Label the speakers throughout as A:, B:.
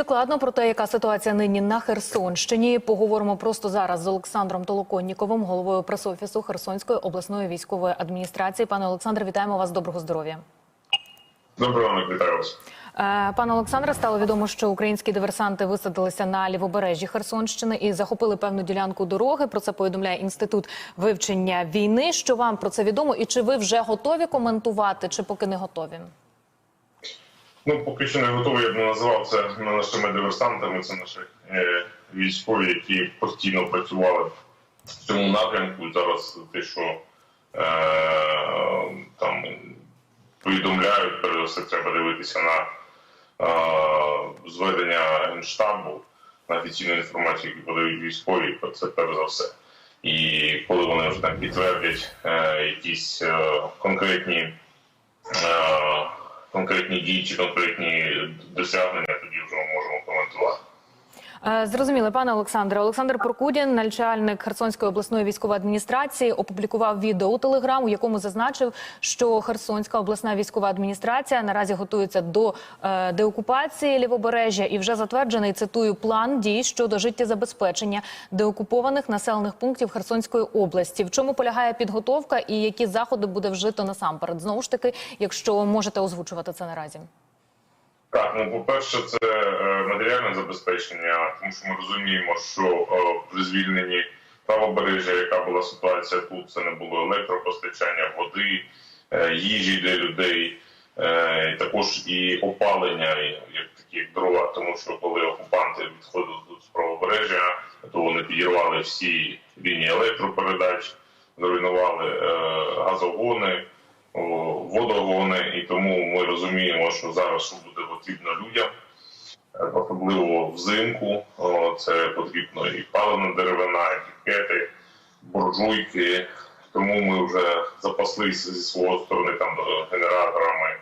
A: Докладно про те, яка ситуація нині на Херсонщині, поговоримо просто зараз з Олександром Толоконніковим, головою пресофісу Херсонської обласної військової адміністрації. Пане Олександре, вітаємо вас. Доброго здоров'я.
B: Доброго ранку, вітаю вас.
A: Е, Пане Олександре, стало відомо, що українські диверсанти висадилися на лівобережжі Херсонщини і захопили певну ділянку дороги. Про це повідомляє інститут вивчення війни. Що вам про це відомо, і чи ви вже готові коментувати, чи поки не готові?
B: Ну, поки що не готовий, я б не називав це нашими диверсантами. Це наші е, військові, які постійно працювали в цьому напрямку. Зараз те, що е, там повідомляють, перш за все треба дивитися на е, зведення генштабу, на офіційну інформацію, яку подають військові, це перш за все. І коли вони вже там підтвердять е, якісь е, конкретні. Е, конкретні дії чи конкретні досягнення, тоді вже ми можемо коментувати.
A: Е, Зрозуміло, пане Олександре. Олександр Прокудін, начальник Херсонської обласної військової адміністрації, опублікував відео у телеграм, у якому зазначив, що Херсонська обласна військова адміністрація наразі готується до е, деокупації лівобережжя і вже затверджений цитую план дій щодо життєзабезпечення деокупованих населених пунктів Херсонської області. В чому полягає підготовка і які заходи буде вжито насамперед? Знову ж таки, якщо можете озвучувати це наразі.
B: Так, ну по-перше, це е, матеріальне забезпечення, тому що ми розуміємо, що е, при звільненні правобережжя, яка була ситуація тут, це не було електропостачання, води, е, їжі для людей, також і опалення, як такі дрова, тому що коли окупанти відходили тут з правобережжя, то вони підірвали всі лінії електропередач, зруйнували газогони водогони, і тому ми розуміємо, що зараз буде потрібно людям, е, особливо взимку. Це потрібно і паливна деревина, і пікети, буржуйки. Тому ми вже запаслися зі свого сторони там е, генераторами,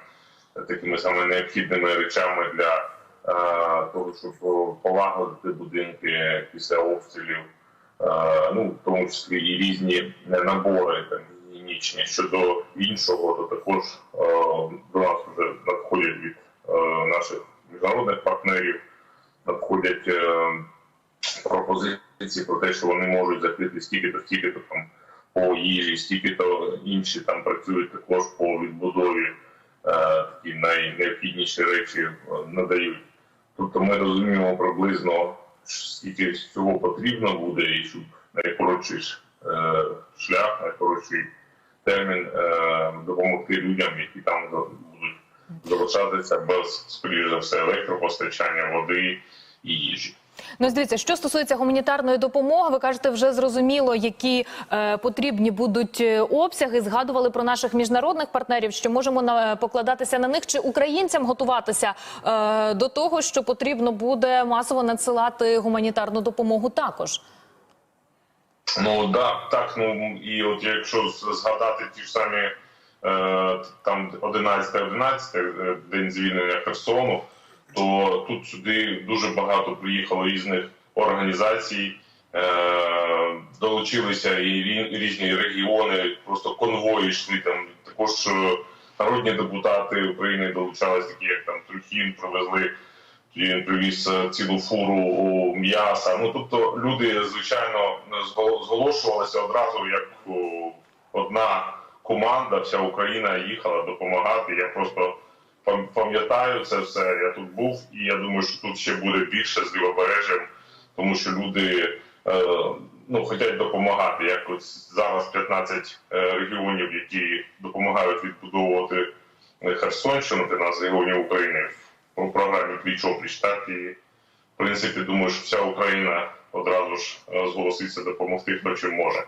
B: е, такими саме необхідними речами для того, щоб полагодити будинки після обстрілів. Ну, в тому числі і різні набори там гігієнічні. Щодо іншого, то також до нас вже надходять від наших міжнародних партнерів, надходять е, пропозиції про те, що вони можуть закрити стільки-то, стільки-то там по їжі, стільки-то інші там працюють також по відбудові, е, такі найнеобхідніші речі е, надають. Тобто ми розуміємо приблизно скільки всього потрібно буде, і щоб найкоротший е, шлях, найкоротший термін е, допомогти людям, які там залишатися без, скоріш за все, електропостачання, води і їжі.
A: Ну, дивіться, що стосується гуманітарної допомоги, ви кажете, вже зрозуміло, які е, потрібні будуть е, обсяги. Згадували про наших міжнародних партнерів, що можемо на, покладатися на них, чи українцям готуватися е, до того, що потрібно буде масово надсилати гуманітарну допомогу також.
B: Ну да, так, ну і от якщо згадати ті ж самі там 11-11 е, день звільнення Херсону, то тут сюди дуже багато приїхало різних організацій, е, долучилися і різні регіони, просто конвої йшли там. Також е, народні депутати України долучалися, такі як там Трухін, привезли. Він привіз е, цілу фуру м'яса. Ну тобто люди, звичайно, зголошувалися одразу як одна команда, вся Україна їхала допомагати. Я просто пам'ятаю це все. Я тут був, і я думаю, що тут ще буде більше з лівобережжям, тому що люди е, ну хочуть допомагати. Як от зараз 15 е, регіонів, які допомагають відбудовувати е, Херсонщину, 13 регіонів України по програмі пліч опліч, так і в принципі думаю, що вся Україна одразу ж е, зголоситься допомогти, хто чим може.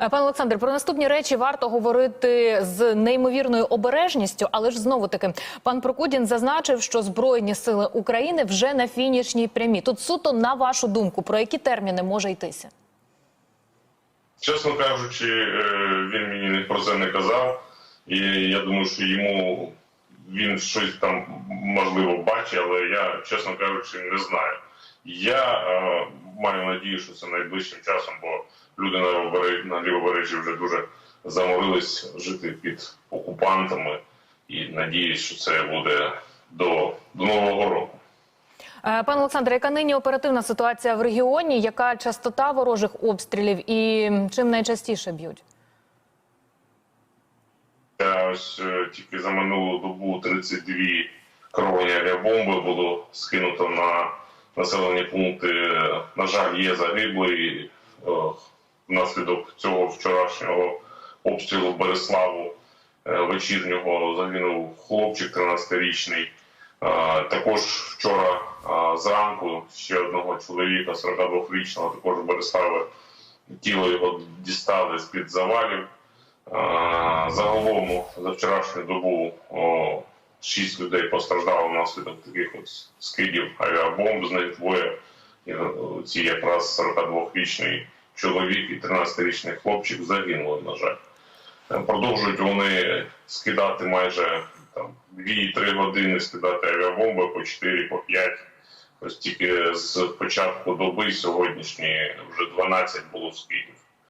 A: Е, Пане Олександр, про наступні речі варто говорити з неймовірною обережністю, але ж знову таки пан Прокудін зазначив, що збройні сили України вже на фінішній прямі. Тут суто на вашу думку, про які терміни може йтися?
B: Чесно кажучи, е, він мені про це не казав, і я думаю, що йому він щось там можливо бачить, але я, чесно кажучи, не знаю. Я маю надію, що це найближчим часом, бо люди на лівобережжі, вже дуже заморились жити під окупантами, і надіюсь, що це буде до, до нового року.
A: Е, Пане Олександре, яка нині оперативна ситуація в регіоні? Яка частота ворожих обстрілів і чим найчастіше б'ють?
B: Ось е, тільки за минулу добу 32 керовані авіабомби було скинуто на населені пункти. На жаль, є загиблий е, внаслідок цього вчорашнього обстрілу Береславу е, вечірнього загинув хлопчик 13-річний. Е, Також вчора зранку ще одного чоловіка, 42-річного, також в тіло його дістали з-під завалів. А, Загалом за вчорашню добу шість людей постраждало внаслідок таких от скидів авіабомб. З них двоє ці якраз 42-річний чоловік і 13-річний хлопчик загинули, на жаль. Е, Продовжують вони скидати майже там 2-3 години скидати авіабомби по 4, по 5. Ось тільки з початку доби сьогоднішньої вже 12 було